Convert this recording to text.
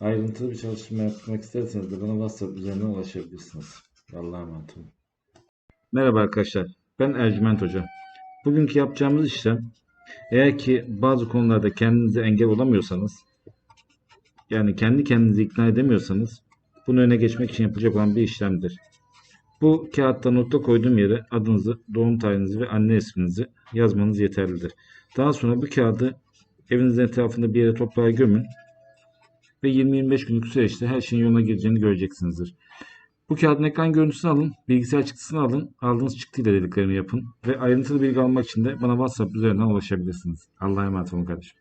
Ayrıntılı bir çalışma yapmak isterseniz de bana WhatsApp üzerinden ulaşabilirsiniz. Allah'a emanet olun. Merhaba arkadaşlar. Ben Ercüment Hoca. Bugünkü yapacağımız işlem eğer ki bazı konularda kendinize engel olamıyorsanız yani kendi kendinizi ikna edemiyorsanız bunu öne geçmek için yapılacak olan bir işlemdir. Bu kağıtta nokta koyduğum yere adınızı, doğum tarihinizi ve anne isminizi yazmanız yeterlidir. Daha sonra bu kağıdı evinizin etrafında bir yere toprağa gömün ve 20-25 günlük süreçte her şeyin yoluna gireceğini göreceksinizdir. Bu kağıdın ekran görüntüsünü alın, bilgisayar çıktısını alın, aldığınız çıktıyla dediklerimi yapın ve ayrıntılı bilgi almak için de bana WhatsApp üzerinden ulaşabilirsiniz. Allah'a emanet olun kardeşim.